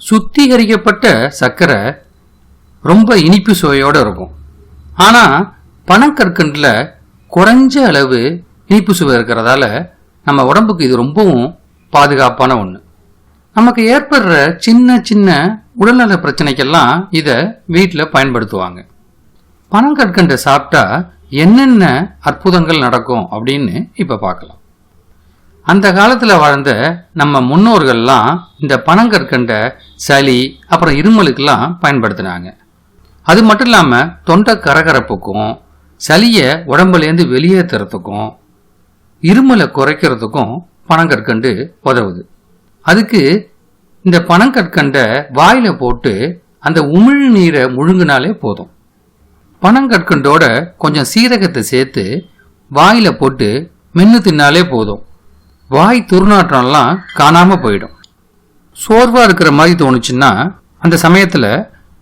சுத்திகரிக்கப்பட்ட சர்க்கரை ரொம்ப இனிப்பு சுவையோடு இருக்கும். ஆனால் பனங்கற்கண்டில் குறைஞ்ச அளவு இனிப்பு சுவை இருக்கிறதால நம்ம உடம்புக்கு இது ரொம்பவும் பாதுகாப்பான ஒன்று நமக்கு ஏற்படுற சின்ன சின்ன உடல்நல பிரச்சனைக்கெல்லாம் இதை வீட்டில் பயன்படுத்துவாங்க. பனங்கற்கண்டை சாப்பிட்டா என்னென்ன அற்புதங்கள் நடக்கும் அப்படின்னு இப்போ பார்க்கலாம். அந்த காலத்தில் வாழ்ந்த நம்ம முன்னோர்கள்லாம் இந்த பனங்கற்கண்டை சளி அப்புறம் இருமலுக்கெல்லாம் பயன்படுத்தினாங்க. அது மட்டும் இல்லாமல் தொண்டை கரகரப்புக்கும் சளியை உடம்புலேருந்து வெளியேற்றுறதுக்கும் இருமலை குறைக்கிறதுக்கும் பனங்கற்கண்டு உதவுது. அதுக்கு இந்த பனங்கற்கண்டை வாயில போட்டு அந்த உமிழ் நீரை முழுங்கினாலே போதும். பனங்கற்கண்டோட கொஞ்சம் சீரகத்தை சேர்த்து வாயில போட்டு மென்று தின்னாலே போதும். வாய் துர்நாற்றம்லாம் காணாம போயிடும். சோர்வா இருக்கிற மாதிரி தோணுச்சுன்னா அந்த சமயத்துல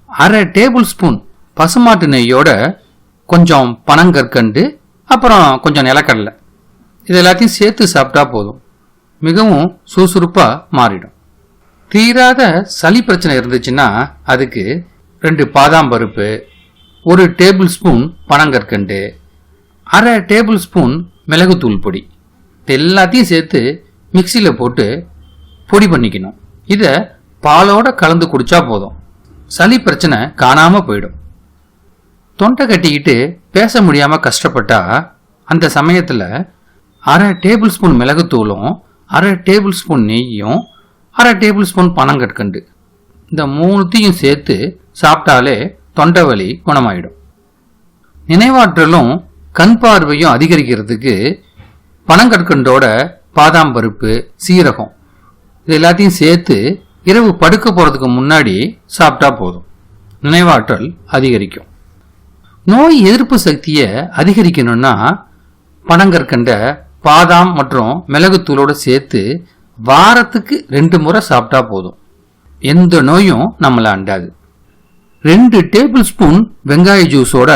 அரை டேபிள் ஸ்பூன் பசுமாட்டு நெய்யோட கொஞ்சம் பனங்கற்கண்டு அப்புறம் கொஞ்சம் நிலக்கடலை. இது எல்லாத்தையும் சேர்த்து சாப்பிட்டா போதும். மிகவும் சுறுசுறுப்பா மாறிடும். தீராத சளி பிரச்சனை இருந்துச்சுன்னா அதுக்கு ரெண்டு பாதாம் பருப்பு ஒரு டேபிள் ஸ்பூன் பனங்கற்கண்டு அரை டேபிள் ஸ்பூன் மிளகுத்தூள் பொடி. எல்லாத்தையும் சேர்த்து மிக்சியில் போட்டு பொடி பண்ணிக்கணும். இதை பாலோட கலந்து குடிச்சா போதும். சளி பிரச்சனை காணாமல் போயிடும். தொண்டை கட்டிக்கிட்டு பேச முடியாமல் கஷ்டப்பட்டா அந்த சமயத்தில் அரை டேபிள் ஸ்பூன் மிளகுத்தூளும் அரை டேபிள் ஸ்பூன் நெய்யும் அரை டேபிள் ஸ்பூன் பனங்கற்கண்டு. இந்த மூணுத்தையும் சேர்த்து சாப்பிட்டாலே தொண்டை வலி குணமாயிடும். நினைவாற்றலும் கண் பார்வையும் அதிகரிக்கிறதுக்கு பனங்கற்கண்டோட பாதாம் பருப்பு சீரகம் இது எல்லாத்தையும் சேர்த்து இரவு படுக்க போறதுக்கு முன்னாடி சாப்பிட்டா போதும். நினைவாற்றல் அதிகரிக்கும். நோய் எதிர்ப்பு சக்தியை அதிகரிக்கணும்னா பனங்கற்கண்டை பாதாம் மற்றும் மிளகுத்தூளோட சேர்த்து வாரத்துக்கு ரெண்டு முறை சாப்பிட்டா போதும். எந்த நோயும் நம்மளை அண்டாது. ரெண்டு டேபிள் ஸ்பூன் வெங்காய ஜூஸோட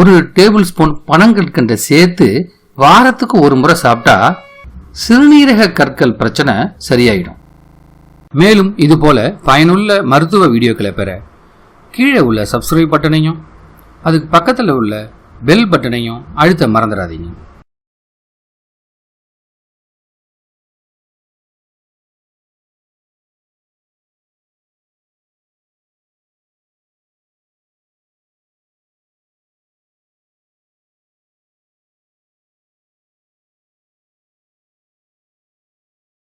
ஒரு டேபிள் ஸ்பூன் பனங்கற்கண்டை சேர்த்து வாரத்துக்கு ஒரு முறை சாப்பிட்டா சிறுநீரக கற்கள் பிரச்சனை சரியாயிடும். மேலும் இது போல பயனுள்ள மருத்துவ வீடியோக்களை பெற கீழே உள்ள சப்ஸ்கிரைப் பட்டனையும் அதுக்கு பக்கத்தில் உள்ள பெல் பட்டனையும் அழுத்த மறந்துடாதீங்க.